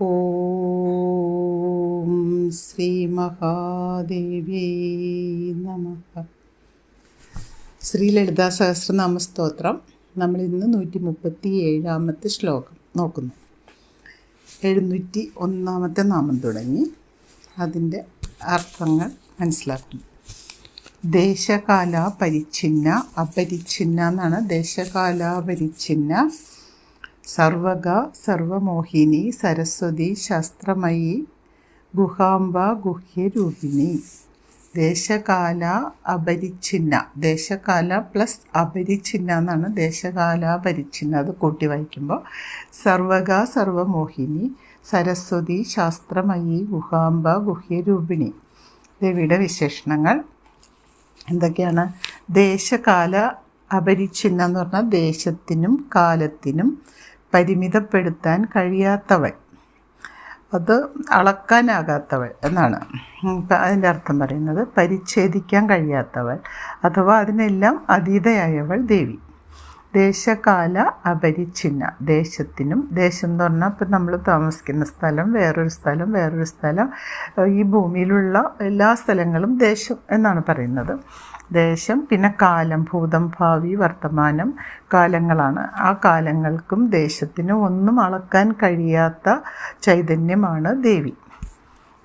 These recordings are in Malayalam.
ഓം ശ്രീ മഹാദേവി നമ. ശ്രീ ലളിതാ സഹസ്രനാമ സ്തോത്രം നമ്മൾ ഇന്ന് നൂറ്റി മുപ്പത്തി ഏഴാമത്തെ ശ്ലോകം നോക്കുന്നു. എഴുന്നൂറ്റി ഒന്നാമത്തെ നാമം തുടങ്ങി. അതിന്റെ അർത്ഥങ്ങൾ മനസ്സിലാക്കുന്നു. ദേശകാല പരിച്ഛിന്ന അപരിച്ഛിന്ന എന്നാണ്. ദേശകാല പരിച്ഛിന്ന സർവക സർവമോഹിനി സരസ്വതി ശാസ്ത്രമയി ഗുഹാംബ ഗുഹ്യരൂപിണി. ദേശകാല അപരിച്ഛിന്ന. ദേശകാല പ്ലസ് അപരിച്ഛിന്ന എന്നാണ് ദേശകാല അപരിച്ഛിന്ന അത് കൂട്ടി വായിക്കുമ്പോൾ. സർവഗ സർവമോഹിനി സരസ്വതി ശാസ്ത്രമയി ഗുഹാംബ ഗുഹ്യരൂപിണി. ദേവിയുടെ വിശേഷണങ്ങൾ? എന്തൊക്കെയാണ്? ദേശകാല അപരിച്ഛിന്ന എന്ന് പറഞ്ഞാൽ ദേശത്തിനും കാലത്തിനും പരിമിതപ്പെടുത്താൻ കഴിയാത്തവൾ അത് അളക്കാനാകാത്തവൾ എന്നാണ്. അതിന്റെ അർത്ഥം പറയുന്നത് പരിച്ഛേദിക്കാൻ കഴിയാത്തവൾ അഥവാ അതിനെല്ലാം അതീതയായവൾ ദേവി. ദേശകാല അപരിച്ഛിന്ന ദേശത്തിനും ദേശം എന്ന് പറഞ്ഞാൽ ഇപ്പം നമ്മൾ താമസിക്കുന്ന സ്ഥലം വേറൊരു സ്ഥലം വേറൊരു സ്ഥലം ഈ ഭൂമിയിലുള്ള എല്ലാ സ്ഥലങ്ങളും ദേശം എന്നാണ് പറയുന്നത്. ദേശം പിന്നെ കാലം ഭൂതം ഭാവി വർത്തമാനം കാലങ്ങളാണ്. ആ കാലങ്ങൾക്കും ദേശത്തിനും ഒന്നും അളക്കാൻ കഴിയാത്ത ചൈതന്യമാണ് ദേവി.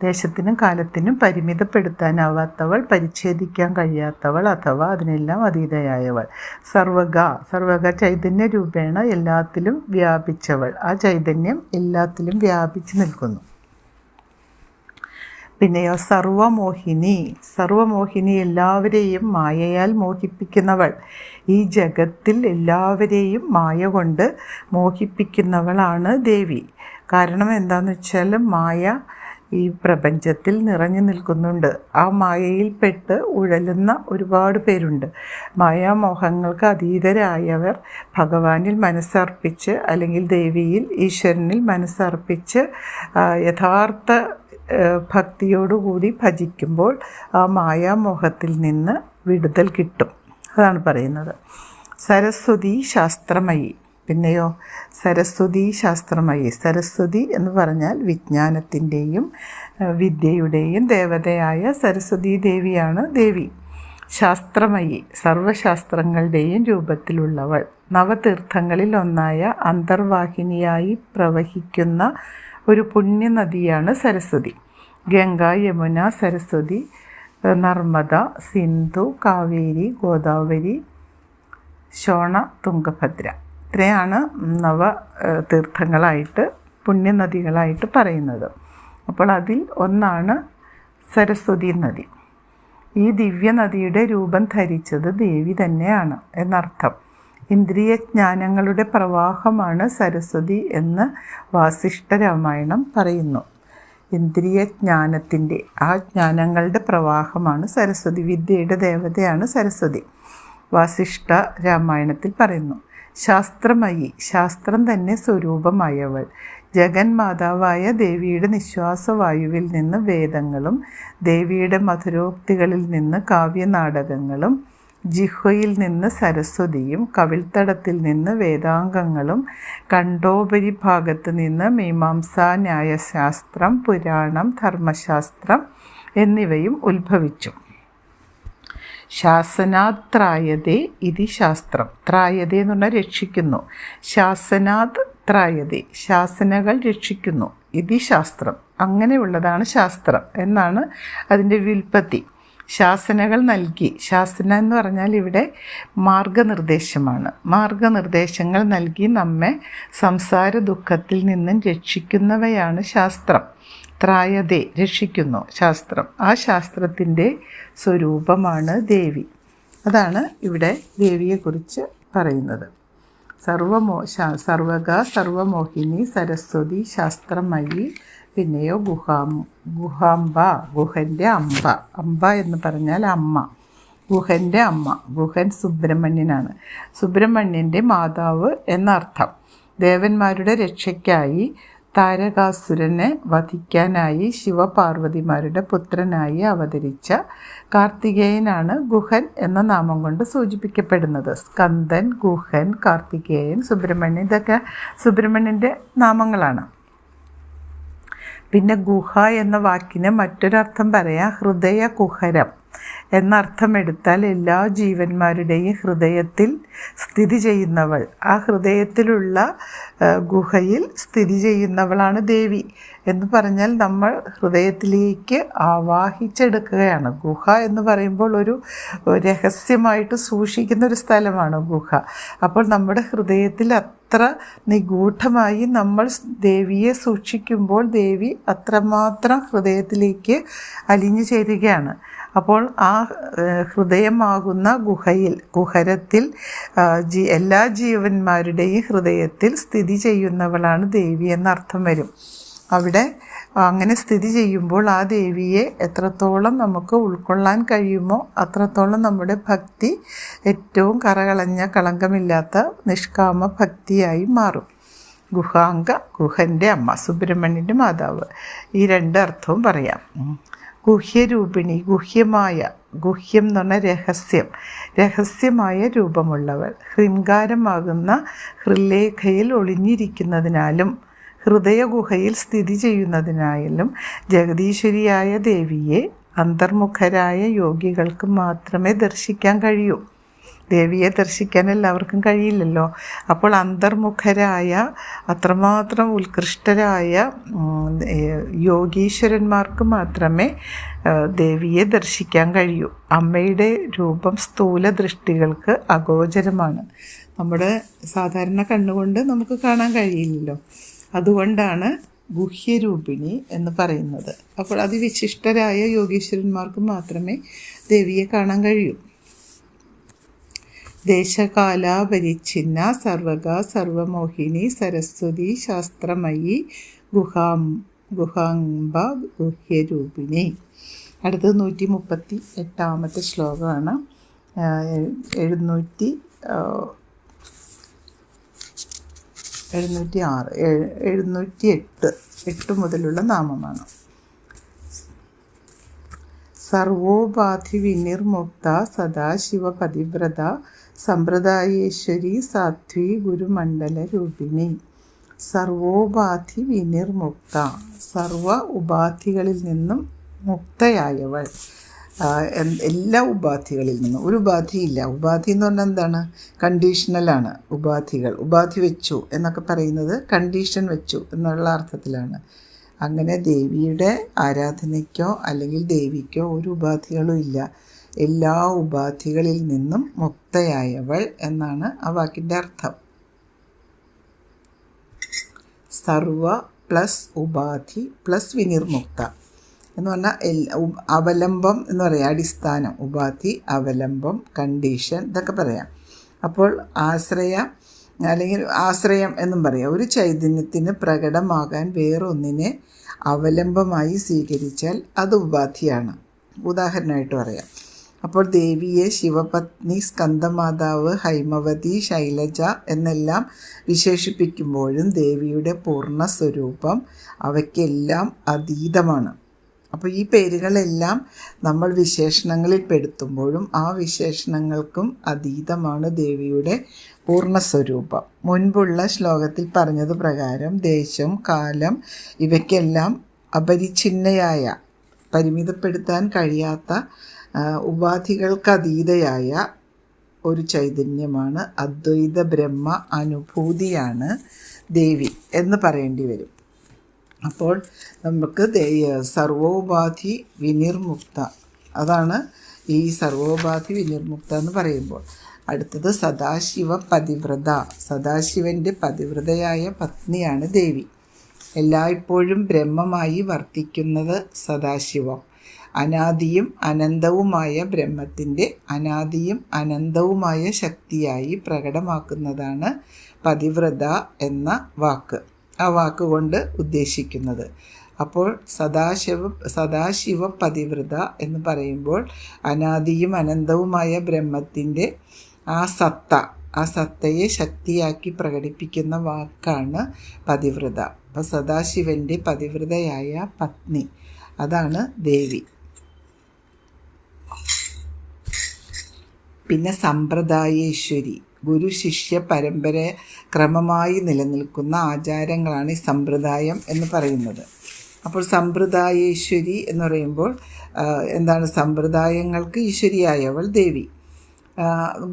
ദേശത്തിനും കാലത്തിനും പരിമിതപ്പെടുത്താനാവാത്തവൾ പരിച്ഛേദിക്കാൻ കഴിയാത്തവൾ അഥവാ അതിനെല്ലാം അതീതയായവൾ. സർവക സർവക ചൈതന്യ രൂപേണ എല്ലാത്തിലും വ്യാപിച്ചവൾ. ആ ചൈതന്യം എല്ലാത്തിലും വ്യാപിച്ചു നിൽക്കുന്നു. പിന്നെയോ സർവമോഹിനി. സർവമോഹിനി എല്ലാവരെയും മായയാൽ മോഹിപ്പിക്കുന്നവൾ. ഈ ജഗത്തിൽ എല്ലാവരെയും മായ കൊണ്ട് മോഹിപ്പിക്കുന്നവളാണ് ദേവി. കാരണം എന്താണെന്ന് വെച്ചാൽ മായ ഈ പ്രപഞ്ചത്തിൽ നിറഞ്ഞു നിൽക്കുന്നുണ്ട്. ആ മായയിൽപ്പെട്ട് ഉഴലുന്ന ഒരുപാട് പേരുണ്ട്. മായാമോഹങ്ങൾക്ക് അതീതരായവർ ഭഗവാനിൽ മനസ്സർപ്പിച്ച് അല്ലെങ്കിൽ ദേവിയിൽ ഈശ്വരനിൽ മനസ്സർപ്പിച്ച് യഥാർത്ഥ ഭക്തിയോടുകൂടി ഭജിക്കുമ്പോൾ ആ മായാമോഹത്തിൽ നിന്ന് വിടുതൽ കിട്ടും. അതാണ് പറയുന്നത്. സരസ്വതി ശാസ്ത്രമയി. പിന്നെയോ സരസ്വതി ശാസ്ത്രമയി. സരസ്വതി എന്ന് പറഞ്ഞാൽ വിജ്ഞാനത്തിന്റെയും വിദ്യയുടെയും ദേവതയായ സരസ്വതി ദേവിയാണ് ദേവി. ശാസ്ത്രമയി സർവശാസ്ത്രങ്ങളുടെയും രൂപത്തിലുള്ളവൾ. നവതീർത്ഥങ്ങളിൽ ഒന്നായ അന്തർവാഹിനിയായി പ്രവഹിക്കുന്ന ഒരു പുണ്യനദിയാണ് സരസ്വതി. ഗംഗ യമുന സരസ്വതി നർമ്മദ സിന്ധു കാവേരി ഗോദാവരി ശോണ തുംഗഭദ്ര. ഇത്രയാണ് നവ തീർത്ഥങ്ങളായിട്ട് പുണ്യനദികളായിട്ട് പറയുന്നത്. അപ്പോൾ അതിൽ ഒന്നാണ് സരസ്വതി നദി. ഈ ദിവ്യനദിയുടെ രൂപം ധരിച്ചത് ദേവി തന്നെയാണ് എന്നർത്ഥം. ഇന്ദ്രിയ ജ്ഞാനങ്ങളുടെ പ്രവാഹമാണ് സരസ്വതി എന്ന് വാസിഷ്ഠ രാമായണം പറയുന്നു. ഇന്ദ്രിയജ്ഞാനത്തിന്റെ ആ ജ്ഞാനങ്ങളുടെ പ്രവാഹമാണ് സരസ്വതി വിദ്യയുടെ ദേവതയാണ് സരസ്വതി. വാസിഷ്ഠ രാമായണത്തിൽ പറയുന്നു ശാസ്ത്രമയി ശാസ്ത്രം തന്നെ സ്വരൂപമായവൾ. ജഗന്മാതാവായ ദേവിയുടെ നിശ്വാസവായുവിൽ നിന്ന് വേദങ്ങളും ദേവിയുടെ മധുരോക്തികളിൽ നിന്ന് കാവ്യനാടകങ്ങളും ജിഹ്വയിൽ നിന്ന് സരസ്വതിയും കവിൽത്തടത്തിൽ നിന്ന് വേദാംഗങ്ങളും കണ്ടോപരി ഭാഗത്ത് നിന്ന് മീമാംസാ ന്യായശാസ്ത്രം പുരാണം ധർമ്മശാസ്ത്രം എന്നിവയും ഉത്ഭവിച്ചു. ശാസനാത് ത്രായതേ ഇതി ശാസ്ത്രം. ത്രായതേ എന്ന് പറഞ്ഞാൽ രക്ഷിക്കുന്നു. ശാസനാത് ത്രായതേ. ശാസനകൾ രക്ഷിക്കുന്നു. ഇതി ശാസ്ത്രം. അങ്ങനെയുള്ളതാണ് ശാസ്ത്രം എന്നാണ് അതിന്റെ വ്യുൽപ്പത്തി. ശാസനകൾ നൽകി. ശാസന എന്ന് പറഞ്ഞാൽ ഇവിടെ മാർഗനിർദ്ദേശമാണ്. മാർഗനിർദ്ദേശങ്ങൾ നൽകി നമ്മെ സംസാര ദുഃഖത്തിൽ നിന്നും രക്ഷിക്കുന്നവയാണ് ശാസ്ത്രം. ത്രായതേ രക്ഷിക്കുന്നു ശാസ്ത്രം. ആ ശാസ്ത്രത്തിന്റെ സ്വരൂപമാണ് ദേവി. അതാണ് ഇവിടെ ദേവിയെക്കുറിച്ച് പറയുന്നത്. സർവമോ സർവക സർവമോഹിനി സരസ്വതി ശാസ്ത്രമയി പിന്നെയോ ഗുഹാം ഗുഹാംബ ഗുഹന്റെ അമ്പ. അമ്പ എന്ന് പറഞ്ഞാൽ അമ്മ. ഗുഹന്റെ അമ്മ ഗുഹൻ സുബ്രഹ്മണ്യനാണ്. സുബ്രഹ്മണ്യന്റെ മാതാവ് എന്നർത്ഥം. ദേവന്മാരുടെ രക്ഷയ്ക്കായി താരകാസുരനെ വധിക്കാനായി ശിവപാർവതിമാരുടെ പുത്രനായി അവതരിച്ച കാർത്തികേയനാണ് ഗുഹൻ എന്ന നാമം കൊണ്ട് സൂചിപ്പിക്കപ്പെടുന്നത്. സ്കന്ദൻ ഗുഹൻ കാർത്തികേയൻ സുബ്രഹ്മണ്യൻ ഇതൊക്കെ സുബ്രഹ്മണ്യന്റെ നാമങ്ങളാണ്. പിന്നെ ഗുഹ എന്ന വാക്കിന് മറ്റൊരർത്ഥം പറയാം ഹൃദയ കുഹരം എന്നർത്ഥം എടുത്താൽ എല്ലാ ജീവന്മാരുടെയും ഹൃദയത്തിൽ സ്ഥിതി ചെയ്യുന്നവൾ. ആ ഹൃദയത്തിലുള്ള ഗുഹയിൽ സ്ഥിതി ചെയ്യുന്നവളാണ് ദേവി. എന്ന് പറഞ്ഞാൽ നമ്മൾ ഹൃദയത്തിലേക്ക് ആവാഹിച്ചെടുക്കുകയാണ്. ഗുഹ എന്ന് പറയുമ്പോൾ ഒരു രഹസ്യമായിട്ട് സൂക്ഷിക്കുന്ന ഒരു സ്ഥലമാണ് ഗുഹ. അപ്പോൾ നമ്മുടെ ഹൃദയത്തിൽ അത്ര നിഗൂഢമായി നമ്മൾ ദേവിയെ സൂക്ഷിക്കുമ്പോൾ ദേവി അത്രമാത്രം ഹൃദയത്തിലേക്ക് അലിഞ്ഞു ചേരുകയാണ്. അപ്പോൾ ആ ഹൃദയമാകുന്ന ഗുഹയിൽ ഗുഹരത്തിൽ ജീ എല്ലാ ജീവന്മാരുടെയും ഹൃദയത്തിൽ സ്ഥിതി ചെയ്യുന്നവളാണ് ദേവി എന്നർത്ഥം വരും. അവിടെ അങ്ങനെ സ്ഥിതി ചെയ്യുമ്പോൾ ആ ദേവിയെ എത്രത്തോളം നമുക്ക് ഉൾക്കൊള്ളാൻ കഴിയുമോ അത്രത്തോളം നമ്മുടെ ഭക്തി ഏറ്റവും കറകളഞ്ഞ കളങ്കമില്ലാത്ത നിഷ്കാമ ഭക്തിയായി മാറും. ഗുഹാംഗ ഗുഹന്റെ അമ്മ സുബ്രഹ്മണ്യന്റെ മാതാവ്. ഈ രണ്ട് അർത്ഥവും പറയാം. ഗുഹ്യരൂപിണി ഗുഹ്യമായ ഗുഹ്യം എന്ന് പറഞ്ഞാൽ രഹസ്യം രഹസ്യമായ രൂപമുള്ളവൾ. ഹൃംഗാരമാകുന്ന ഹൃലേഖയിൽ ഒളിഞ്ഞിരിക്കുന്നതിനാലും ഹൃദയഗുഹയിൽ സ്ഥിതി ചെയ്യുന്നതിനായാലും ജഗദീശ്വരിയായ ദേവിയെ അന്തർമുഖരായ യോഗികൾക്ക് മാത്രമേ ദർശിക്കാൻ കഴിയൂ. ദേവിയെ ദർശിക്കാൻ എല്ലാവർക്കും കഴിയില്ലല്ലോ. അപ്പോൾ അന്തർമുഖരായ അത്രമാത്രം ഉത്കൃഷ്ടരായ യോഗീശ്വരന്മാർക്ക് മാത്രമേ ദേവിയെ ദർശിക്കാൻ കഴിയൂ. അമ്മയുടെ രൂപം സ്ഥൂല ദൃഷ്ടികൾക്ക് അഗോചരമാണ്. നമ്മുടെ സാധാരണ കണ്ണുകൊണ്ട് നമുക്ക് കാണാൻ കഴിയില്ലല്ലോ. അതുകൊണ്ടാണ് ഗുഹ്യരൂപിണി എന്ന് പറയുന്നത്. അപ്പോൾ അതിവിശിഷ്ടരായ യോഗീശ്വരന്മാർക്ക് മാത്രമേ ദേവിയെ കാണാൻ കഴിയൂ. ദേശകാലാപരിച്ഛിന്ന സർവക സർവമോഹിനി സരസ്വതി ശാസ്ത്രമയി ഗുഹാം ഗുഹാംബ ഗുഹ്യരൂപിണി. അടുത്തത് നൂറ്റി മുപ്പത്തി എട്ടാമത്തെ ശ്ലോകമാണ്. എഴുന്നൂറ്റി എഴുന്നൂറ്റി ആറ് എഴ്- എഴുന്നൂറ്റി എട്ട് എട്ട് മുതലുള്ള നാമമാണ്. സർവോപാധി വിനിർമുക്ത സദാശിവപതിവ്രത സമ്പ്രദായേശ്വരി സാധ്വി ഗുരുമണ്ഡല രൂപിണി സർവോപാധി വിനിർമുക്ത സർവ ഉപാധികളിൽ നിന്നും മുക്തയായവൾ. എല്ലാ ഉപാധികളിൽ നിന്നും. ഒരു ഉപാധിയില്ല. ഉപാധി എന്ന് പറഞ്ഞാൽ എന്താണ്? കണ്ടീഷണലാണ് ഉപാധികൾ. ഉപാധി വെച്ചു എന്നൊക്കെ പറയുന്നത് കണ്ടീഷൻ വെച്ചു എന്നുള്ള അർത്ഥത്തിലാണ്. അങ്ങനെ ദേവിയുടെ ആരാധനയ്ക്കോ അല്ലെങ്കിൽ ദേവിക്കോ ഒരു ഉപാധികളും ഇല്ല. എല്ലാ ഉപാധികളിൽ നിന്നും മുക്തയായവൾ എന്നാണ് ആ വാക്കിന്റെ അർത്ഥം. സർവ പ്ലസ് ഉപാധി പ്ലസ് വിനിർമുക്ത എന്ന് പറഞ്ഞാൽ അവലംബം എന്ന് പറയാം. അടിസ്ഥാനം ഉപാധി അവലംബം കണ്ടീഷൻ ഇതൊക്കെ പറയാം. അപ്പോൾ ആശ്രയ അല്ലെങ്കിൽ ആശ്രയം എന്നും പറയാം. ഒരു ചൈതന്യത്തിന് പ്രകടമാകാൻ വേറൊന്നിനെ അവലംബമായി സ്വീകരിച്ചാൽ അത് ഉപാധിയാണ്. ഉദാഹരണമായിട്ട് പറയാം. അപ്പോൾ ദേവിയെ ശിവപത്നി സ്കന്ദമാതാവ് ഹൈമവതി ശൈലജ എന്നെല്ലാം വിശേഷിപ്പിക്കുമ്പോഴും ദേവിയുടെ പൂർണ സ്വരൂപം അവയ്ക്കെല്ലാം അതീതമാണ്. അപ്പോൾ ഈ പേരുകളെല്ലാം നമ്മൾ വിശേഷണങ്ങളിൽ പെടുത്തുമ്പോഴും ആ വിശേഷണങ്ങൾക്കും അതീതമാണ് ദേവിയുടെ പൂർണസ്വരൂപം. മുൻപുള്ള ശ്ലോകത്തിൽ പറഞ്ഞത് പ്രകാരം ദേശം കാലം ഇവയ്ക്കെല്ലാം അപരിച്ഛിന്നയായ പരിമിതപ്പെടുത്താൻ കഴിയാത്ത ഉപാധികൾക്കതീതയായ ഒരു ചൈതന്യമാണ് അദ്വൈത ബ്രഹ്മ അനുഭൂതിയാണ് ദേവി എന്ന് പറയേണ്ടി വരും. അപ്പോൾ നമുക്ക് സർവോപാധി വിനിർമുക്ത. അതാണ് ഈ സർവോപാധി വിനിർമുക്ത എന്ന് പറയുമ്പോൾ. അടുത്തത് സദാശിവ പതിവ്രത. സദാശിവന്റെ പതിവ്രതയായ പത്നിയാണ് ദേവി. എല്ലായ്പ്പോഴും ബ്രഹ്മമായി വർത്തിക്കുന്നത് സദാശിവം. അനാദിയും അനന്തവുമായ ബ്രഹ്മത്തിന്റെ അനാദിയും അനന്തവുമായ ശക്തിയായി പ്രകടമാക്കുന്നതാണ് പതിവ്രത എന്ന വാക്ക്. ആ വാക്കുകൊണ്ട് ഉദ്ദേശിക്കുന്നത്. അപ്പോൾ സദാശിവ സദാശിവ പതിവ്രത എന്ന് പറയുമ്പോൾ അനാദിയും അനന്തവുമായ ബ്രഹ്മത്തിന്റെ ആ സത്ത ആ സത്തയെ ശക്തിയാക്കി പ്രകടിപ്പിക്കുന്ന വാക്കാണ് പതിവ്രത. അപ്പോൾ സദാശിവന്റെ പതിവ്രതയായ പത്നി അതാണ് ദേവി. പിന്നെ സമ്പ്രദായേശ്വരി. ഗുരു ശിഷ്യ പരമ്പര ക്രമമായി നിലനിൽക്കുന്ന ആചാരങ്ങളാണ് ഈ സമ്പ്രദായം എന്ന് പറയുന്നത്. അപ്പോൾ സമ്പ്രദായേശ്വരി എന്ന് പറയുമ്പോൾ എന്താണ് സമ്പ്രദായങ്ങൾക്ക് ഈശ്വരിയായവൾ ദേവി.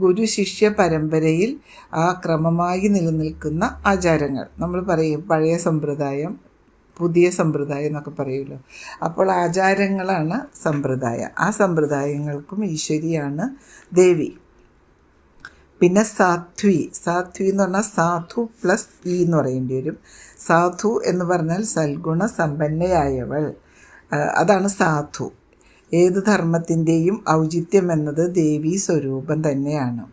ഗുരു ശിഷ്യ പരമ്പരയിൽ ആ ക്രമമായി നിലനിൽക്കുന്ന ആചാരങ്ങൾ. നമ്മൾ പറയും പഴയ സമ്പ്രദായം പുതിയ സമ്പ്രദായം എന്നൊക്കെ പറയുമല്ലോ. അപ്പോൾ ആചാരങ്ങളാണ് സമ്പ്രദായം. ആ സമ്പ്രദായങ്ങൾക്കും ഈശ്വരിയാണ് ദേവി. പിന്നെ സാധ്വി സാധ്വി എന്ന് പറഞ്ഞാൽ സാധു പ്ലസ് ഇ എന്ന് പറയേണ്ടി വരും. സാധു എന്ന് പറഞ്ഞാൽ സൽഗുണ സമ്പന്നയായവൾ. അതാണ് സാധു. ഏത് ധർമ്മത്തിന്റെയും ഔചിത്യം എന്നത് ദേവീ സ്വരൂപം തന്നെയാണ്.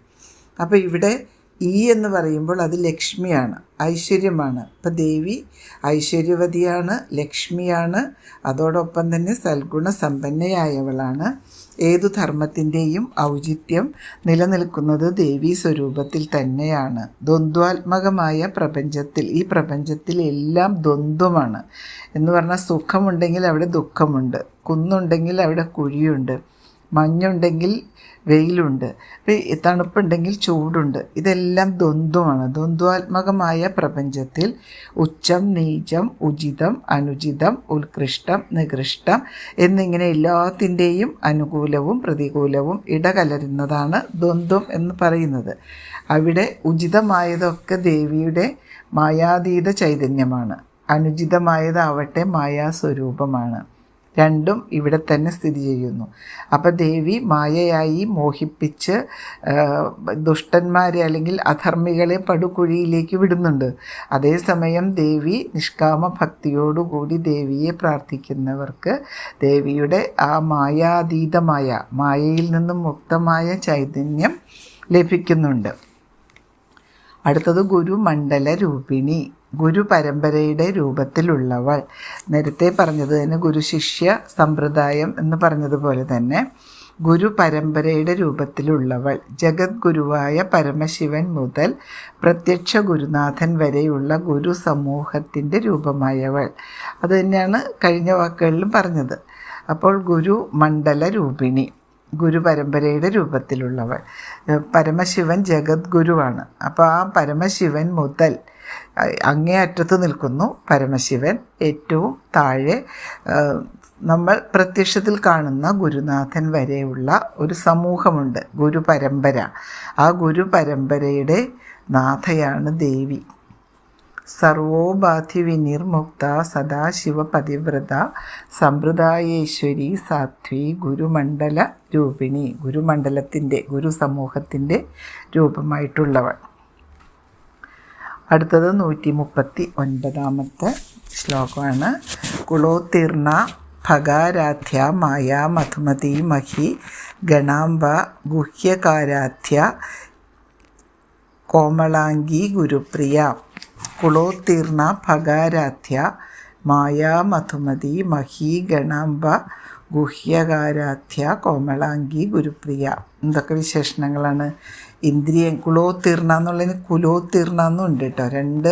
അപ്പോൾ ഇവിടെ ഈ എന്ന് പറയുമ്പോൾ അത് ലക്ഷ്മിയാണ്. ഐശ്വര്യമാണ്. അപ്പം ദേവി ഐശ്വര്യവതിയാണ് ലക്ഷ്മിയാണ്. അതോടൊപ്പം തന്നെ സൽഗുണ സമ്പന്നയായവളാണ് ഏതു ധർമ്മത്തിന്റെയും ഔചിത്യം നിലനിൽക്കുന്നത് ദേവി സ്വരൂപത്തിൽ തന്നെയാണ്. ദ്വന്ദ്വാത്മകമായ പ്രപഞ്ചത്തിൽ ഈ പ്രപഞ്ചത്തിൽ എല്ലാം ദ്വന്ദ്വമാണ്. എന്ന് പറഞ്ഞാൽ സുഖമുണ്ടെങ്കിൽ അവിടെ ദുഃഖമുണ്ട്. കുന്നുണ്ടെങ്കിൽ അവിടെ കുഴിയുണ്ട്. മഞ്ഞുണ്ടെങ്കിൽ വെയിലുണ്ട്. തണുപ്പുണ്ടെങ്കിൽ ചൂടുണ്ട്. ഇതെല്ലാം ദ്വന്ദ്വമാണ്. ദ്വന്ദ്വാത്മകമായ പ്രപഞ്ചത്തിൽ ഉച്ചം നീചം ഉചിതം അനുചിതം ഉത്കൃഷ്ടം നികൃഷ്ടം എന്നിങ്ങനെ എല്ലാത്തിന്റെയും അനുകൂലവും പ്രതികൂലവും ഇടകലരുന്നതാണ് ദ്വന്ദ്വം എന്ന് പറയുന്നത്. അവിടെ ഉചിതമായതൊക്കെ ദേവിയുടെ മായാതീത ചൈതന്യമാണ്. അനുചിതമായതാവട്ടെ മായാസ്വരൂപമാണ്. രണ്ടും ഇവിടെ തന്നെ സ്ഥിതി ചെയ്യുന്നു. അപ്പോൾ ദേവി മായയായി മോഹിപ്പിച്ച് ദുഷ്ടന്മാരെ അല്ലെങ്കിൽ അധർമ്മികളെ പടുകുഴിയിലേക്ക് വിടുന്നുണ്ട്. അതേസമയം ദേവി നിഷ്കാമ ഭക്തിയോടുകൂടി ദേവിയെ പ്രാർത്ഥിക്കുന്നവർക്ക് ദേവിയുടെ ആ മായാതീതമായ മായയിൽ നിന്നും മുക്തമായ ചൈതന്യം ലഭിക്കുന്നുണ്ട്. അടുത്തത് ഗുരുമണ്ഡല രൂപിണി ഗുരു പരമ്പരയുടെ രൂപത്തിലുള്ളവൾ. നേരത്തെ പറഞ്ഞത് തന്നെ ഗുരു ശിഷ്യ സമ്പ്രദായം എന്ന് പറഞ്ഞതുപോലെ തന്നെ ഗുരു പരമ്പരയുടെ രൂപത്തിലുള്ളവൾ. ജഗദ്ഗുരുവായ പരമശിവൻ മുതൽ പ്രത്യക്ഷ ഗുരുനാഥൻ വരെയുള്ള ഗുരു സമൂഹത്തിന്റെ രൂപമായവൾ അതുതന്നെയാണ് കഴിഞ്ഞ വാക്കുകളിലും പറഞ്ഞത്. അപ്പോൾ ഗുരു മണ്ഡല രൂപിണി. ഗുരു പരമ്പരയുടെ രൂപത്തിലുള്ളവൾ പരമശിവൻ ജഗദ്ഗുരുവാണ്. അപ്പോൾ ആ പരമശിവൻ മുതൽ അങ്ങേ അറ്റത്ത് നിൽക്കുന്നു പരമശിവൻ. ഏറ്റവും താഴെ നമ്മൾ പ്രത്യക്ഷത്തിൽ കാണുന്ന ഗുരുനാഥൻ വരെയുള്ള ഒരു സമൂഹമുണ്ട്. ഗുരു പരമ്പര ആ ഗുരു പരമ്പരയുടെ നാഥയാണ് ദേവി. സർവോപാധി വിനിർമുക്ത സദാശിവ പതിവ്രത സമ്പ്രദായേശ്വരി സാധ്വി ഗുരുമണ്ഡല രൂപിണി. ഗുരുമണ്ഡലത്തിന്റെ ഗുരു സമൂഹത്തിന്റെ രൂപമായിട്ടുള്ളവൾ. അടുത്തത് നൂറ്റി മുപ്പത്തി ഒൻപതാമത്തെ ശ്ലോകമാണ്. കുളോത്തീർണ ഭഗാരാധ്യ മായ മധുമതി മഹി ഗണാംബ ഗുഹ്യകാരാധ്യ കോമളാംഗി ഗുരുപ്രിയ കുളോത്തീർണ ഭഗാരാധ്യ മായാ മധുമതി മഹി ഗണാംബ ഗുഹ്യകാരാധ്യ കോമളാംഗി ഗുരുപ്രിയ എന്തൊക്കെ വിശേഷണങ്ങളാണ്. ഇന്ദ്രിയം കുളോത്തീർണ എന്നുള്ളതിന് കുലോത്തീർണ എന്നും ഉണ്ട് കേട്ടോ. രണ്ട്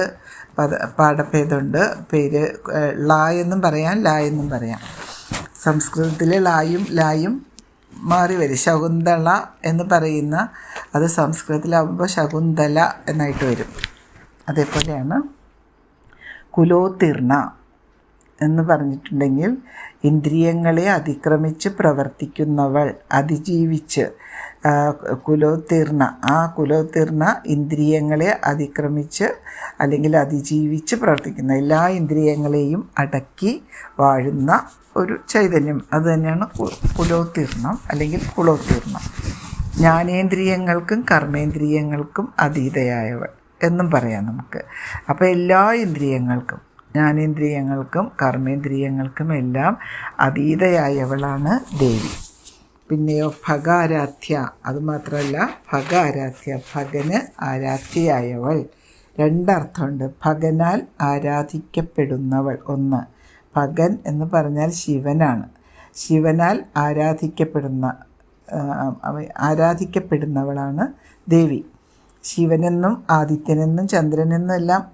പദ പാഠഭേദമുണ്ട്. പേര് ലാ എന്നും പറയാം ല എന്നും പറയാം. സംസ്കൃതത്തിലെ ലായും ലായും മാറി വരും. ശകുന്തള എന്ന് പറയുന്ന അത് സംസ്കൃതത്തിലാവുമ്പോൾ ശകുന്തല എന്നായിട്ട് വരും. അതേപോലെയാണ് കുലോത്തീർണ എന്ന് പറഞ്ഞിട്ടുണ്ടെങ്കിൽ ഇന്ദ്രിയങ്ങളെ അതിക്രമിച്ച് പ്രവർത്തിക്കുന്നവൾ അതിജീവിച്ച് കുലോത്തീർണ. ആ കുലോത്തീർണ ഇന്ദ്രിയങ്ങളെ അതിക്രമിച്ച് അല്ലെങ്കിൽ അതിജീവിച്ച് പ്രവർത്തിക്കുന്ന എല്ലാ ഇന്ദ്രിയങ്ങളെയും അടക്കി വാഴുന്ന ഒരു ചൈതന്യം. അത് തന്നെയാണ് കുലോത്തീർണം അല്ലെങ്കിൽ കുളോത്തീർണം ജ്ഞാനേന്ദ്രിയങ്ങൾക്കും കർമ്മേന്ദ്രിയങ്ങൾക്കും അതീതയായവൾ. എന്നും പറയാം നമുക്ക്. അപ്പോൾ എല്ലാ ഇന്ദ്രിയങ്ങൾക്കും ജ്ഞാനേന്ദ്രിയങ്ങൾക്കും കർമ്മേന്ദ്രിയങ്ങൾക്കും എല്ലാം അതീതയായവളാണ് ദേവി. പിന്നെയോ ഭഗാരാധ്യ അതുമാത്രമല്ല ഭഗാരാധ്യ ഭഗന് ആരാധ്യയായവൾ. രണ്ടർത്ഥമുണ്ട്. ഭഗനാൽ ആരാധിക്കപ്പെടുന്നവൾ. ഒന്ന് ഭഗൻ എന്ന് പറഞ്ഞാൽ ശിവനാണ്. ശിവനാൽ ആരാധിക്കപ്പെടുന്ന ആരാധിക്കപ്പെടുന്നവളാണ് ദേവി. ശിവനെന്നും ആദിത്യനെന്നും ചന്ദ്രനെന്നും എല്ലാം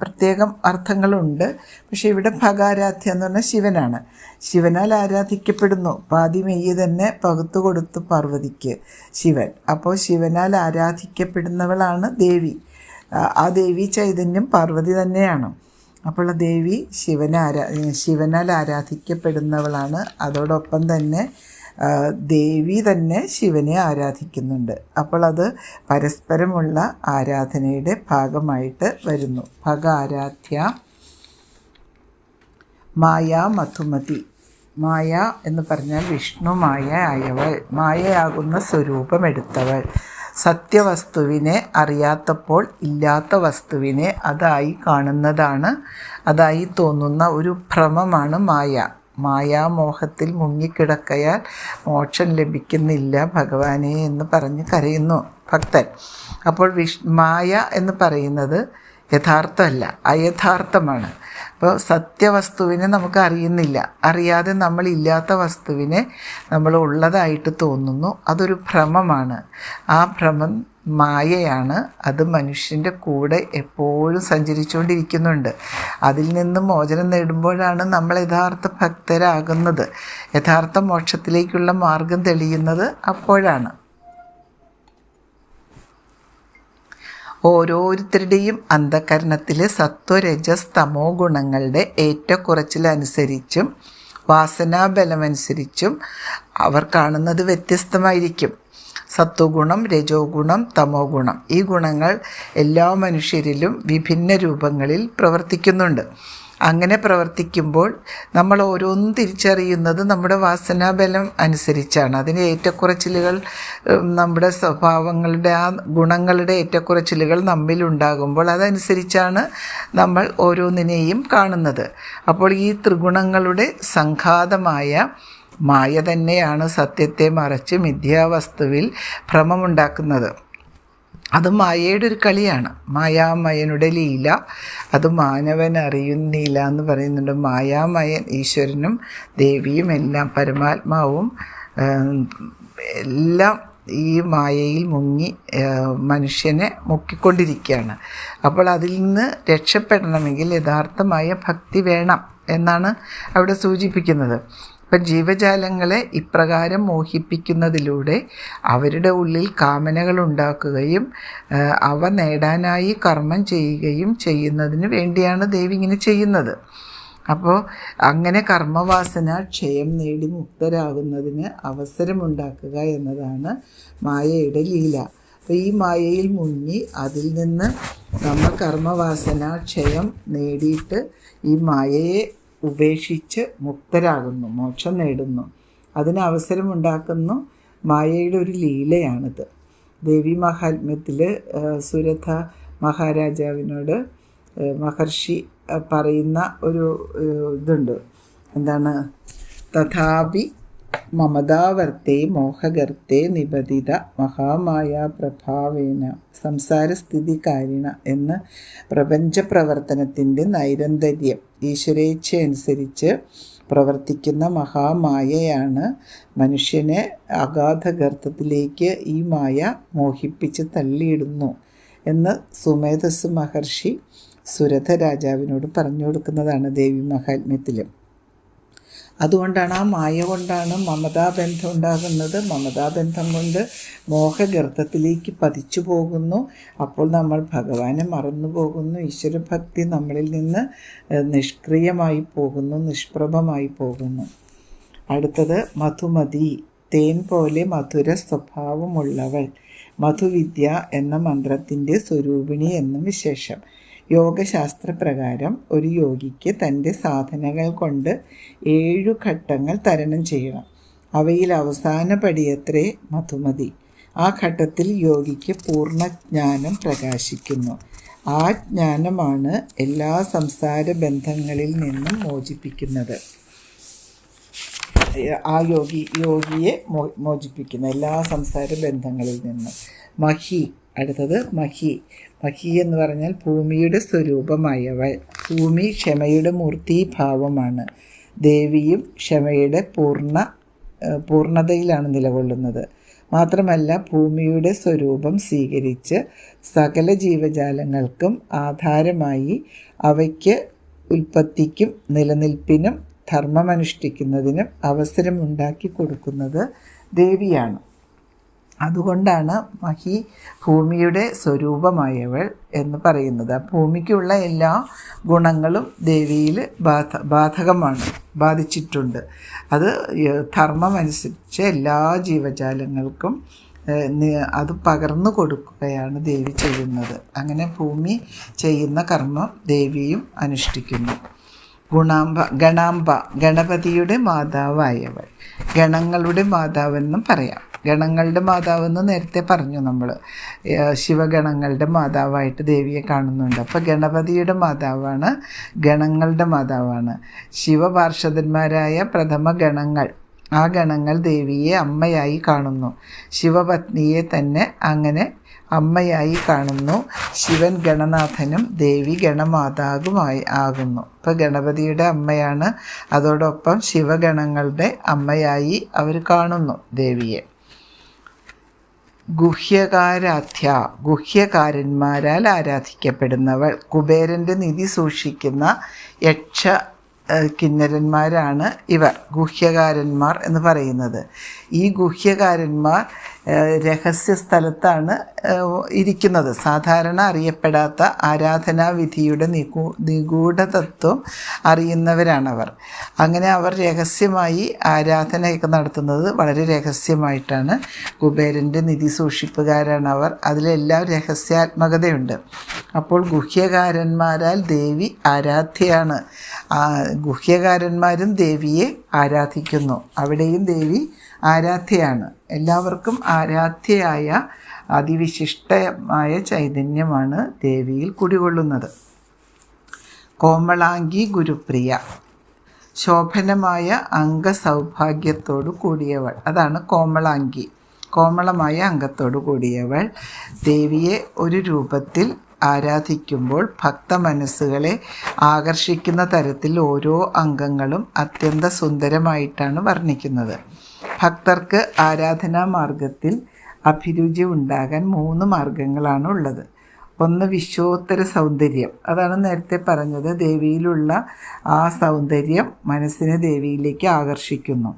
പ്രത്യേകം അർത്ഥങ്ങളുണ്ട്. പക്ഷേ ഇവിടെ ഭഗാരാധ്യ എന്ന് പറഞ്ഞാൽ ശിവനാണ്. ശിവനാൽ ആരാധിക്കപ്പെടുന്നു. പാതി മെയ്യ് തന്നെ പകുത്തു കൊടുത്തു പാർവതിക്ക് ശിവൻ. അപ്പോൾ ശിവനാൽ ആരാധിക്കപ്പെടുന്നവളാണ് ദേവി. ആ- ദേവി ചൈതന്യം പാർവതി തന്നെയാണ്. അപ്പോൾ ദേവി ശിവനാരാ ശിവനാൽ ആരാധിക്കപ്പെടുന്നവളാണ്. അതോടൊപ്പം തന്നെ ദേവി തന്നെ ശിവനെ ആരാധിക്കുന്നുണ്ട്. അപ്പോൾ അത് പരസ്പരമുള്ള ആരാധനയുടെ ഭാഗമായിട്ട് വരുന്നു. ഭഗ ആരാധ്യ മായ മധുമതി. മായ എന്ന് പറഞ്ഞാൽ വിഷ്ണു മായ ആയവൾ. മായയാകുന്ന സ്വരൂപമെടുത്തവൾ സത്യവസ്തുവിനെ അറിയാത്തപ്പോൾ ഇല്ലാത്ത വസ്തുവിനെ അതായി കാണുന്നതാണ് അതായി തോന്നുന്ന ഒരു ഭ്രമമാണ് മായ. മായാമോഹത്തിൽ മുങ്ങിക്കിടക്കയാൽ മോക്ഷം ലഭിക്കുന്നില്ല ഭഗവാനെ എന്ന് പറഞ്ഞ് കരയുന്നു ഭക്തൻ. അപ്പോൾ വിഷ് മായ എന്ന് പറയുന്നത് യഥാർത്ഥമല്ല അയഥാർത്ഥമാണ്. അപ്പോൾ സത്യവസ്തുവിനെ നമുക്ക് അറിയുന്നില്ല. അറിയാതെ നമ്മൾ ഇല്ലാത്ത വസ്തുവിനെ നമ്മൾ ഉള്ളതായിട്ട് തോന്നുന്നു. അതൊരു ഭ്രമമാണ്. ആ ഭ്രമം മായയാണ്. അത് മനുഷ്യന്റെ കൂടെ എപ്പോഴും സഞ്ചരിച്ചുകൊണ്ടിരിക്കുന്നുണ്ട്. അതിൽ നിന്ന് മോചനം നേടുമ്പോഴാണ് നമ്മൾ യഥാർത്ഥ ഭക്തരാകുന്നത്. യഥാർത്ഥ മോക്ഷത്തിലേക്കുള്ള മാർഗം തെളിയുന്നത് അപ്പോഴാണ്. ഓരോരുത്തരുടെയും അന്ധകരണത്തിലെ സത്വരജസ് തമോ ഗുണങ്ങളുടെ ഏറ്റക്കുറച്ചിലനുസരിച്ചും വാസനാബലമനുസരിച്ചും അവർ കാണുന്നത് വ്യത്യസ്തമായിരിക്കും. സത്വഗുണം രജോ ഗുണം തമോ ഗുണം ഈ ഗുണങ്ങൾ എല്ലാ മനുഷ്യരിലും വിഭിന്ന രൂപങ്ങളിൽ പ്രവർത്തിക്കുന്നുണ്ട്. അങ്ങനെ പ്രവർത്തിക്കുമ്പോൾ നമ്മൾ ഓരോന്നും തിരിച്ചറിയുന്നത് നമ്മുടെ വാസനാബലം അനുസരിച്ചാണ്. അതിന് ഏറ്റക്കുറച്ചിലുകൾ നമ്മുടെ സ്വഭാവങ്ങളുടെ ആ ഗുണങ്ങളുടെ ഏറ്റക്കുറച്ചിലുകൾ നമ്മിലുണ്ടാകുമ്പോൾ അതനുസരിച്ചാണ് നമ്മൾ ഓരോന്നിനെയും കാണുന്നത്. അപ്പോൾ ഈ ത്രിഗുണങ്ങളുടെ സംഘാതമായ മായ തന്നെയാണ് സത്യത്തെ മറച്ച് മിഥ്യാവസ്തുവിൽ ഭ്രമമുണ്ടാക്കുന്നത്. അത് മായയുടെ ഒരു കളിയാണ്. മായാമയനുടെ ലീല അത് മാനവൻ അറിയുന്നില്ല എന്ന് പറയുന്നുണ്ട്. മായാമയൻ ഈശ്വരനും ദേവിയും എല്ലാം പരമാത്മാവും എല്ലാം ഈ മായയിൽ മുങ്ങി മനുഷ്യനെ മുക്കിക്കൊണ്ടിരിക്കുകയാണ്. അപ്പോൾ അതിൽ നിന്ന് രക്ഷപ്പെടണമെങ്കിൽ യഥാർത്ഥമായ ഭക്തി വേണം എന്നാണ് അവിടെ സൂചിപ്പിക്കുന്നത്. അപ്പം ജീവജാലങ്ങളെ ഇപ്രകാരം മോഹിപ്പിക്കുന്നതിലൂടെ അവരുടെ ഉള്ളിൽ കാമനകൾ ഉണ്ടാക്കുകയും അവ നേടാനായി കർമ്മം ചെയ്യുകയും ചെയ്യുന്നതിന് വേണ്ടിയാണ് ദേവി ഇങ്ങനെ ചെയ്യുന്നത്. അപ്പോൾ അങ്ങനെ കർമ്മവാസന ക്ഷയം നേടി മുക്തരാകുന്നതിന് അവസരമുണ്ടാക്കുക എന്നതാണ് മായയുടെ ലീല. അപ്പോൾ ഈ മായയിൽ മുങ്ങി അതിൽ നിന്ന് നമ്മൾ കർമ്മവാസന ക്ഷയം നേടിയിട്ട് ഈ മായയെ ഉപേക്ഷിച്ച് മുക്തരാകുന്നു മോക്ഷം നേടുന്നു. അതിന് അവസരമുണ്ടാക്കുന്നു മായയുടെ ഒരു ലീലയാണിത്. ദേവി മഹാത്മ്യത്തിൽ സുരഥ മഹാരാജാവിനോട് മഹർഷി പറയുന്ന ഒരു ഇതുണ്ട്. എന്താണ്? തഥാപി മമതാവർത്തേ മോഹകർത്തെ നിബദിത മഹാമായ പ്രഭാവേന സംസാരസ്ഥിതികാരിണ എന്ന് പ്രപഞ്ച പ്രവർത്തനത്തിന്റെ നൈരന്തര്യം ഈശ്വരേച്ഛയനുസരിച്ച് പ്രവർത്തിക്കുന്ന മഹാമായയാണ് മനുഷ്യനെ അഗാധഗർത്തത്തിലേക്ക് ഈ മായ മോഹിപ്പിച്ച് തള്ളിയിടുന്നു എന്ന് സുമേധസ് മഹർഷി സുരഥ രാജാവിനോട് പറഞ്ഞു കൊടുക്കുന്നതാണ് ദേവി മഹാത്മ്യത്തിലും. അതുകൊണ്ടാണ് ആ മായ കൊണ്ടാണ് മമതാബന്ധം ഉണ്ടാകുന്നത്. മമതാബന്ധം കൊണ്ട് മോഹഗർത്തത്തിലേക്ക് പതിച്ചു പോകുന്നു. അപ്പോൾ നമ്മൾ ഭഗവാനെ മറന്നു പോകുന്നു. ഈശ്വരഭക്തി നമ്മളിൽ നിന്ന് നിഷ്ക്രിയമായി പോകുന്നു നിഷ്പ്രഭമായി പോകുന്നു. അടുത്തത് മധുമതി. തേൻ പോലെ മധുര സ്വഭാവമുള്ളവൾ. മധുവിദ്യ എന്ന മന്ത്രത്തിന്റെ സ്വരൂപിണി എന്നും വിശേഷം. യോഗശാസ്ത്രപ്രകാരം ഒരു യോഗിക്ക് തന്റെ സാധനകൾ കൊണ്ട് ഏഴു ഘട്ടങ്ങൾ തരണം ചെയ്യണം. അവയിൽ അവസാന പടിയത്രേ മധുമതി. ആ ഘട്ടത്തിൽ യോഗിക്ക് പൂർണജ്ഞാനം പ്രകാശിക്കുന്നു. ആ ജ്ഞാനമാണ് എല്ലാ സംസാര ബന്ധങ്ങളിൽ നിന്നും മോചിപ്പിക്കുന്നത്. ആ യോഗി യോഗിയെ മോചിപ്പിക്കുന്ന എല്ലാ സംസാര ബന്ധങ്ങളിൽ നിന്നും. മഹി അടുത്തത് മഹി. മഹി എന്ന് പറഞ്ഞാൽ ഭൂമിയുടെ സ്വരൂപമായവൾ. ഭൂമി ക്ഷമയുടെ മൂർത്തീഭാവമാണ്. ദേവിയും ക്ഷമയുടെ പൂർണ പൂർണതയിലാണ് നിലകൊള്ളുന്നത്. മാത്രമല്ല ഭൂമിയുടെ സ്വരൂപം സ്വീകരിച്ച് സകല ജീവജാലങ്ങൾക്കും ആധാരമായി അവയ്ക്ക് ഉൽപ്പത്തിക്കും നിലനിൽപ്പിനും ധർമ്മമനുഷ്ഠിക്കുന്നതിനും അവസരമുണ്ടാക്കി കൊടുക്കുന്നത് ദേവിയാണ്. അതുകൊണ്ടാണ് മഹി ഭൂമിയുടെ സ്വരൂപമായവൾ എന്ന് പറയുന്നത്. ഭൂമിക്കുള്ള എല്ലാ ഗുണങ്ങളും ദേവിയിൽ ബാധ ബാധകമാണ് ബാധിച്ചിട്ടുണ്ട്. അത് ധർമ്മമനുസരിച്ച് എല്ലാ ജീവജാലങ്ങൾക്കും അത് പകർന്നു കൊടുക്കുകയാണ് ദേവി ചെയ്യുന്നത്. അങ്ങനെ ഭൂമി ചെയ്യുന്ന കർമ്മം ദേവിയും അനുഷ്ഠിക്കുന്നു. ഗുണാംബ ഗണാംബ ഗണപതിയുടെ മാതാവായവൾ. ഗണങ്ങളുടെ മാതാവെന്നും പറയാം. ഗണങ്ങളുടെ മാതാവെന്ന് നേരത്തെ പറഞ്ഞു നമ്മൾ ശിവഗണങ്ങളുടെ മാതാവായിട്ട് ദേവിയെ കാണുന്നുണ്ട്. അപ്പോൾ ഗണപതിയുടെ മാതാവാണ് ഗണങ്ങളുടെ മാതാവാണ്. ശിവപാർഷദന്മാരായ പ്രഥമ ഗണങ്ങൾ ആ ഗണങ്ങൾ ദേവിയെ അമ്മയായി കാണുന്നു. ശിവപത്നിയെ തന്നെ അങ്ങനെ അമ്മയായി കാണുന്നു. ശിവൻ ഗണനാഥനും ദേവി ഗണമാതാകുമായി ആകുന്നു. ഇപ്പോൾ ഗണപതിയുടെ അമ്മയാണ്. അതോടൊപ്പം ശിവഗണങ്ങളുടെ അമ്മയായി അവർ കാണുന്നു ദേവിയെ. ഗുഹ്യകാരാധ്യ ഗുഹ്യകാരന്മാരാൽ ആരാധിക്കപ്പെടുന്നവൾ. കുബേരന്റെ നിധി സൂക്ഷിക്കുന്ന യക്ഷ കിന്നരന്മാരാണ് ഇവർ ഗുഹ്യകാരന്മാർ എന്ന് പറയുന്നത്. ഈ ഗുഹ്യകാരന്മാർ രഹസ്യ സ്ഥലത്താണ് ഇരിക്കുന്നത്. സാധാരണ അറിയപ്പെടാത്ത ആരാധനാവിധിയുടെ നിഗൂ നിഗൂഢതത്വം അറിയുന്നവരാണവർ. അങ്ങനെ അവർ രഹസ്യമായി ആരാധനയൊക്കെ നടത്തുന്നത് വളരെ രഹസ്യമായിട്ടാണ്. കുബേരന്റെ നിധി സൂക്ഷിപ്പുകാരാണ് അവർ അതിലെല്ലാം രഹസ്യാത്മകതയുണ്ട്. അപ്പോൾ ഗുഹ്യകാരന്മാരാൽ ദേവി ആരാധ്യയാണ്. ഗുഹ്യകാരന്മാരും ദേവിയെ ആരാധിക്കുന്നു. അവിടെയും ദേവി ആരാധ്യയാണ്. എല്ലാവർക്കും ആരാധ്യയായ അതിവിശിഷ്ടമായ ചൈതന്യമാണ് ദേവിയിൽ കുടികൊള്ളുന്നത്. കോമളാംഗി ഗുരുപ്രിയ ശോഭനമായ അംഗസൗഭാഗ്യത്തോടു കൂടിയവൾ. അതാണ് കോമളാംഗി. കോമളമായ അംഗത്തോടു കൂടിയവൾ ദേവിയെ ഒരു രൂപത്തിൽ ആരാധിക്കുമ്പോൾ ഭക്ത മനസ്സുകളെ ആകർഷിക്കുന്ന തരത്തിൽ ഓരോ അംഗങ്ങളും അത്യന്ത സുന്ദരമായിട്ടാണ് വർണിക്കുന്നത്. ഭക്തർക്ക് ആരാധനാ മാർഗത്തിൽ അഭിരുചി ഉണ്ടാകാൻ മൂന്ന് മാർഗങ്ങളാണ് ഉള്ളത്. ഒന്ന് വിശ്വോത്തര സൗന്ദര്യം. അതാണ് നേരത്തെ പറഞ്ഞത്. ദേവിയിലുള്ള ആ സൗന്ദര്യം മനസ്സിനെ ദേവിയിലേക്ക് ആകർഷിക്കുന്നു.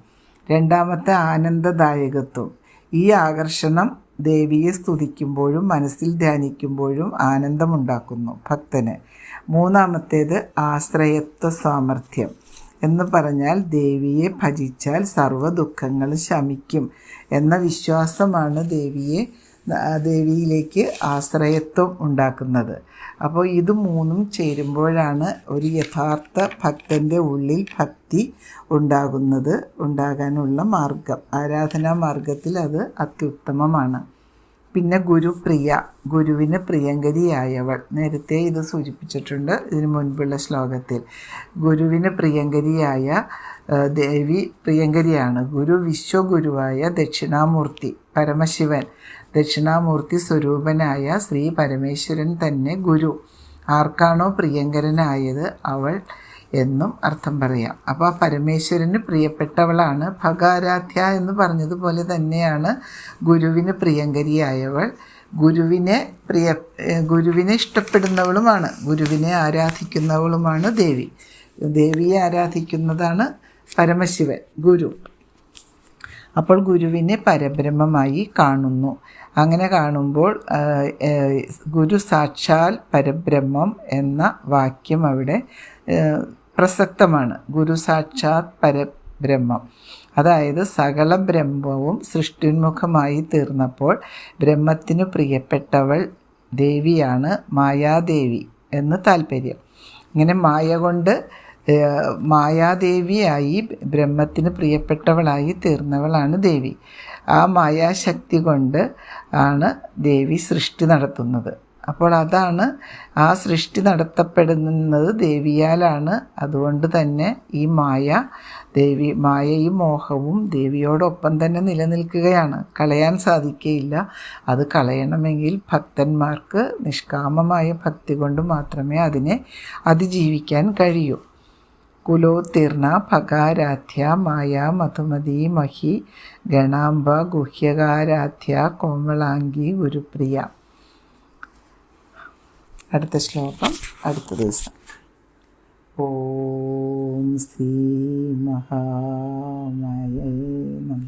രണ്ടാമത്തെ ആനന്ദദായകത്വം. ഈ ആകർഷണം ദേവിയെ സ്തുതിക്കുമ്പോഴും മനസ്സിൽ ധ്യാനിക്കുമ്പോഴും ആനന്ദമുണ്ടാക്കുന്നു ഭക്തന്. മൂന്നാമത്തേത് ആശ്രയത്വ സാമർഥ്യം. എന്ന് പറഞ്ഞാൽ ദേവിയെ ഭജിച്ചാൽ സർവ ദുഃഖങ്ങളും ശമിക്കും എന്ന വിശ്വാസമാണ് ദേവിയെ ദേവിയിലേക്ക് ആശ്രയത്വം ഉണ്ടാക്കുന്നത്. അപ്പോൾ ഇത് മൂന്നും ചേരുമ്പോഴാണ് ഒരു യഥാർത്ഥ ഭക്തന്റെ ഉള്ളിൽ ഭക്തി ഉണ്ടാകുന്നത് ഉണ്ടാകാനുള്ള മാർഗം. ആരാധനാ മാർഗത്തിൽ അത് അത്യുത്തമമാണ്. പിന്നെ ഗുരു പ്രിയ ഗുരുവിന് പ്രിയങ്കരിയായവൾ. നേരത്തെ ഇത് സൂചിപ്പിച്ചിട്ടുണ്ട് ഇതിന് മുൻപുള്ള ശ്ലോകത്തിൽ. ഗുരുവിന് പ്രിയങ്കരിയായ ദേവി പ്രിയങ്കരിയാണ്. ഗുരു വിശ്വഗുരുവായ ദക്ഷിണാമൂർത്തി പരമശിവൻ. ദക്ഷിണാമൂർത്തി സ്വരൂപനായ ശ്രീ പരമേശ്വരൻ തന്നെ ഗുരു. ആർക്കാണോ പ്രിയങ്കരനായത് അവൾ എന്നും അർത്ഥം പറയാം. അപ്പോൾ പരമേശ്വരന് പ്രിയപ്പെട്ടവളാണ് ഭഗാരാധ്യ എന്ന് പറഞ്ഞതുപോലെ തന്നെയാണ് ഗുരുവിന് പ്രിയങ്കരിയായവൾ. ഗുരുവിനെ പ്രിയ ഗുരുവിനെ ഇഷ്ടപ്പെടുന്നവളുമാണ്. ഗുരുവിനെ ആരാധിക്കുന്നവളുമാണ് ദേവി. ദേവിയെ ആരാധിക്കുന്നതാണ് പരമശിവൻ ഗുരു. അപ്പോൾ ഗുരുവിനെ പരബ്രഹ്മമായി കാണുന്നു. അങ്ങനെ കാണുമ്പോൾ ഗുരു സാക്ഷാൽ പരബ്രഹ്മം എന്ന വാക്യം അവിടെ പ്രസക്തമാണ്. ഗുരു സാക്ഷാത് പരബ്രഹ്മം. അതായത് സകല ബ്രഹ്മവും സൃഷ്ടിന്മുഖമായി തീർന്നപ്പോൾ ബ്രഹ്മത്തിനു പ്രിയപ്പെട്ടവൾ ദേവിയാണ് മായാദേവി എന്ന് താല്പര്യം. ഇങ്ങനെ മായ കൊണ്ട് മായാദേവിയായി ബ്രഹ്മത്തിന് പ്രിയപ്പെട്ടവളായി തീർന്നവളാണ് ദേവി. ആ മായാശക്തി കൊണ്ട് ആണ് ദേവി സൃഷ്ടി നടത്തുന്നത്. അപ്പോൾ അതാണ് ആ സൃഷ്ടി നടത്തപ്പെടുന്നത് ദേവിയാലാണ്. അതുകൊണ്ട് തന്നെ ഈ മായ ദേവി മായയും മോഹവും ദേവിയോടൊപ്പം തന്നെ നിലനിൽക്കുകയാണ്. കളയാൻ സാധിക്കുകയില്ല അത് കളയണമെങ്കിൽ ഭക്തന്മാർക്ക് നിഷ്കാമമായ ഭക്തി കൊണ്ട് മാത്രമേ അതിനെ അതിജീവിക്കാൻ കഴിയൂ. കുലോത്തീർണ ഭഗാരാധ്യ മായ മധുമതി മഹി ഗണാംബ ഗുഹ്യകാരാധ്യ കോമളാംഗി ഗുരുപ്രിയ. അടുത്ത ശ്ലോകം അടുത്ത ദിവസം. ഓം ശ്രീ മഹാമായ നമ